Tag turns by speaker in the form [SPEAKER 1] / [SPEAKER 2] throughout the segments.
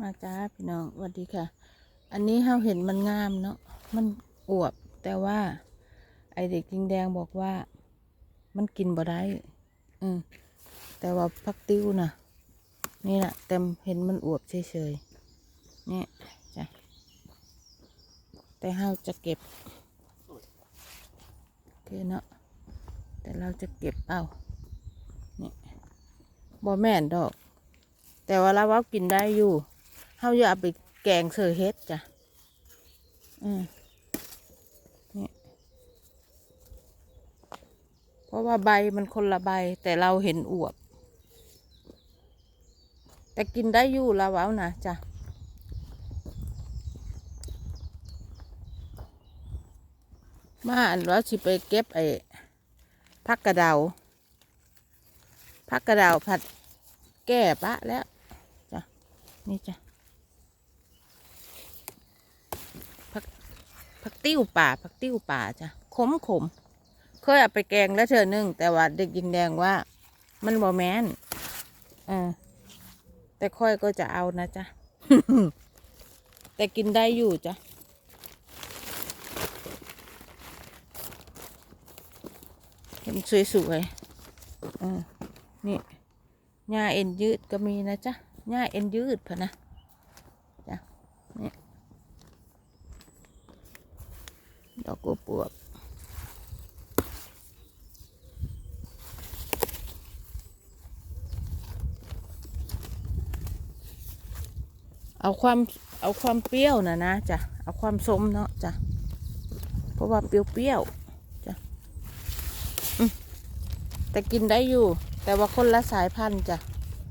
[SPEAKER 1] มาจ้าพี่น้องสวัสดีค่ะ อันนี้เฮาเห็นมันงามเนาะมันอวบ แต่ว่า ไอเด็กยิงแดงบอกว่า มันกินบ่ได้อืมแต่ว่าพักติ้วนะนี่นะเต็มเห็นมันอวบเฉยๆเนี่ยจ้ะแต่เฮาจะเก็บโอเคเนาะแต่เราจะเก็บเอาเนี่ยบ่แม่นดอก แต่ว่าเราว่ากินได้อยู่ เฮาอย่าเอาไปแกงเสือเฮ็ดจ้ะอืมนี่เพราะว่าใบมันคนละใบ แต่เราเห็นอวบ แต่กินได้อยู่เราเอานะจ้ะมาอันว่าสิไปเก็บไอ้พักกระเดาพักกระเดาผัดแก้ปะแล้วจ้ะนี่จ้ะผัก ผักติ้วป่าผักติ้วป่าจ้ะขมขมเคยเอาไปแกงแล้วเธอหนึ่งแต่ว่าเด็กยิงแดงว่า มันบอแมนเออแต่ค่อยก็จะเอานะจ๊ะ แต่กินได้อยู่จ้ะเห็นสวยๆเออนี่หญ้าเอ็นยืดก็มีนะจ๊ะหญ้าเอ็นยืดพะนะจ้ะนี่ ดอกกัวปวบเอาความเอาความเปรี้ยวนะนะจ้ะเอาความสมเนาะจ้ะเพราะว่าเปรี้ยวๆจ้ะแต่กินได้อยู่ แต่ว่าคนละสายพันธุ์จ้ะ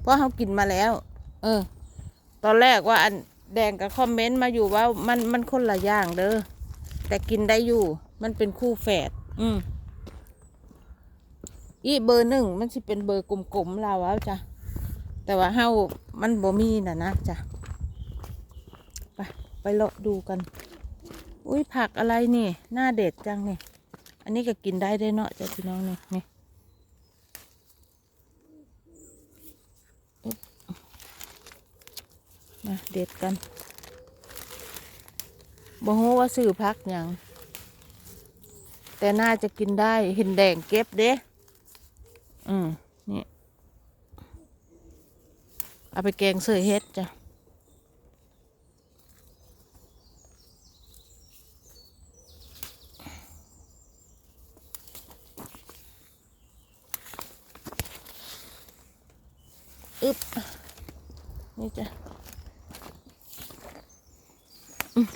[SPEAKER 1] เพราะเขากินมาแล้ว เออ ตอนแรกว่าอันแดงกับคอมเมนต์มาอยู่ว่ามันมันคนละอย่างเด้อ แต่กินได้อยู่ มันเป็นคู่แฝด อืมอีเบอร์หนึ่งมันสิเป็นเบอร์กลมๆเราแล้วจ้ะ แต่ว่าเฮามันบ่มีน่ะนะจ้ะ ไปไปเลาะดูกัน อุ้ยผักอะไรนี่หน้าเด็ดจังนี่ อันนี้ก็กินได้ได้เนาะจ้ะพี่น้องนี่นี่มาเด็ดกัน บ่ฮู้ว่าซื้อพักหยังแต่น่าจะกินได้เห็นแดงเก็บเด้อืมนี่ เอาไปแกงเสยเฮ็ดจ้ะอึบนี่จ้ะอืม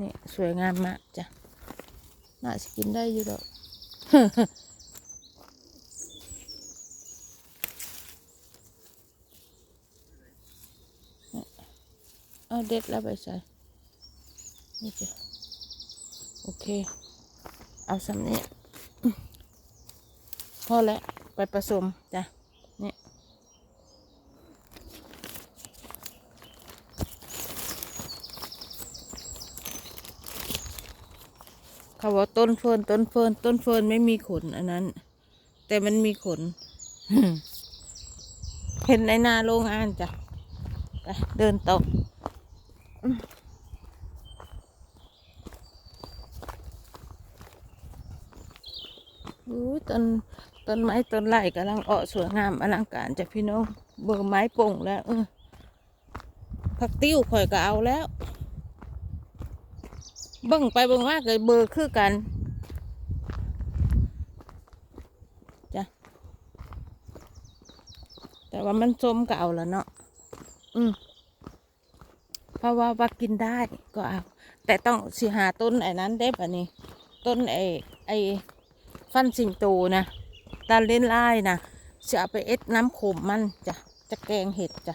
[SPEAKER 1] นี่สวยงามมากจ้ะ น่าจะกินได้อยู่ดอกเอาเด็ดแล้วไปใส่ นี่จ้ะ โอเค เอาสำนี้พอแล้ว ไปผสมจ้ะ นี่ เขาว่าต้นเฟิร์นต้นเฟิร์นต้นเฟิร์นไม่มีขนอันนั้น แต่มันมีขนเห็นในนาโรงงานจ้ะไปเดินต่ออืมอู้ต้นต้นไม้ต้นไร่กำลังออกสวยงามอลังการจ้ะพี่น้องเบอร์ไม้ป่งแล้วเออผักติ้วข่อยก็เอาแล้ว เบิ่งไปเบิ่งมาเกิดเบอร์คือกันจ้ะแต่ว่ามันส้มก็เอาแล้วเนาะอืมเพราะว่าว่ากินได้ก็เอา แต่ต้องสิหาต้นไอ้นั้นได้ปะนี่ต้นไอ้ไอ้ฟันสิงโตนะตาเล่นไล่นะจะเอาไปเอ็ดน้ำขมมันจ้ะจะแกงเห็ดจ้ะ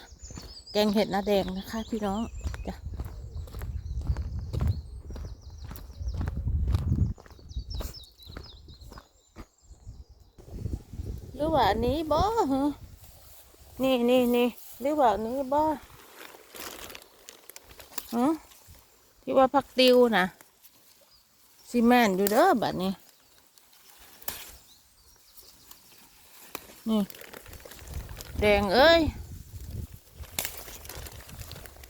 [SPEAKER 1] แกงเห็ดนาแดงนะคะพี่น้องจ้ะ หรือว่านี้บ่ฮนี่นี่นี่หรือว่านี้บ่ฮะที่ว่าพักติวนะซีเมนต์อยู่เด้อบัดนี้ นี่แดงเอ้ย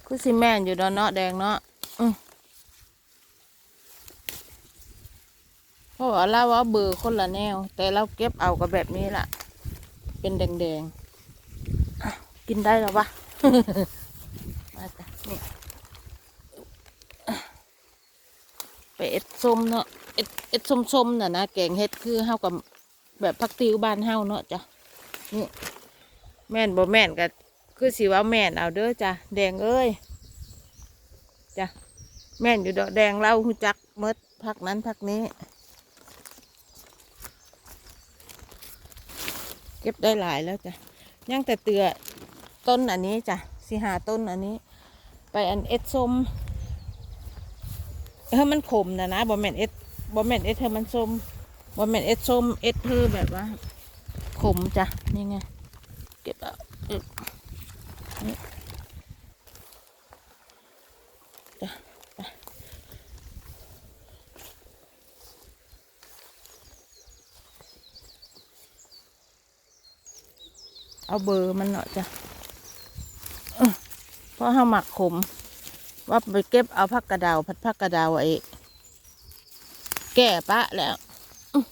[SPEAKER 1] คือสิแม่นอยู่ดอนเนาะแดงเนาะอื เพราะว่าเราว่าเบอร์คนละแนว แต่เราเก็บเอากับแบบนี้ล่ะ เป็นแดงๆกินได้แล้ววะมาจ้ะนี่ไปเอ็ดส้มเนาะเอ็ดเอ็ดส้มๆน่ะนะแกงเฮ็ดคือเฮากับแบบพักติวบ้านเฮาเนาะจ้ะนี่แม่นบ่แม่นก็คือสิว่าแม่นเอาเด้อจ้ะแดงเอ้ยจ้ะแม่นอยู่ดอกแดงเราหูจักเมดพักนั้นพักนี้ เก็บได้หลายแล้วจ้ะยังแต่เตือต้นอันนี้จ้ะสีหาต้นอันนี้ ไปอันเอ็ดส้มเฮ้ยมันขมนะนะบอเมนเอ็ดบอเมนเอ็ดเธอมันส้มบอเมนเอ็ดส้มเอ็ดเธอแบบว่า ขมจ้ะนี่ไงเก็บเอานี่จ้ะไป เอาเบอร์มันเนาะจ้ะเพราะห้าหมักขม ว่าไปเก็บเอาผักกระดาวผัดผักกระดาวไอ้แก่ปะแล้วอื้อ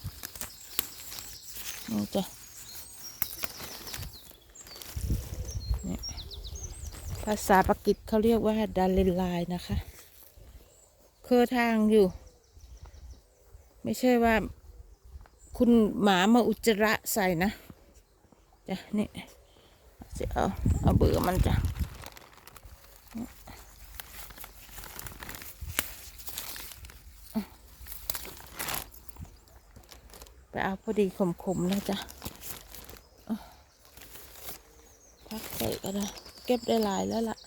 [SPEAKER 1] นี่จ้ะภาษาปากีสเขาเรียกว่าดาเลนไลน์นะคะ เคือทางอยู่ ไม่ใช่ว่า คุณหมามาอุจจาระใส่นะ จ้ะนี่จะเอาเอาเบื่อร์มันจ้ะไปเอาพอดีขมๆนะจ๊ะอะพักใส่ก็ได้เก็บได้หลายแล้วล่ะ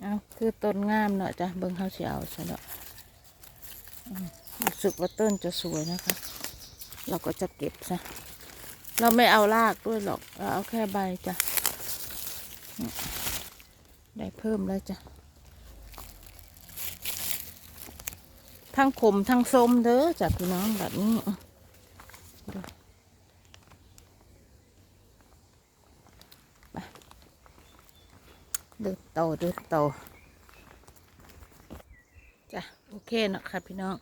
[SPEAKER 1] เอาคือต้นงามเนาะจ้ะเบิ่งเขาสิเอาซะเนาะรู้สึกว่าต้นจะสวยนะคะ เราก็จะเก็บซะเราไม่เอารากด้วยหรอกเราเอาแค่ใบจ้ะได้เพิ่มแล้วจ้ะทั้งขมทั้งส้มเด้อจ้ะพี่น้องแบบนี้ไปเดินโตเดินโตจ้ะโอเคเนาะค่ะพี่น้อง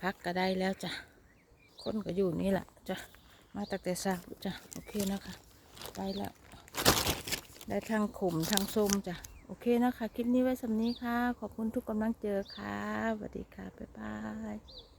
[SPEAKER 1] พักก็ได้แล้วจ้ะ คนก็อยู่นี่แหละจ้ะมาตักแต่เช้าจ้ะโอเคนะคะ ไปแล้วได้ทั้งขมทั้งส้มจ้ะโอเคนะคะ คลิปนี้ไว้สำนี้ค่ะ ขอบคุณทุกกำลังเจอค่ะสวัสดีค่ะ บ๊ายบาย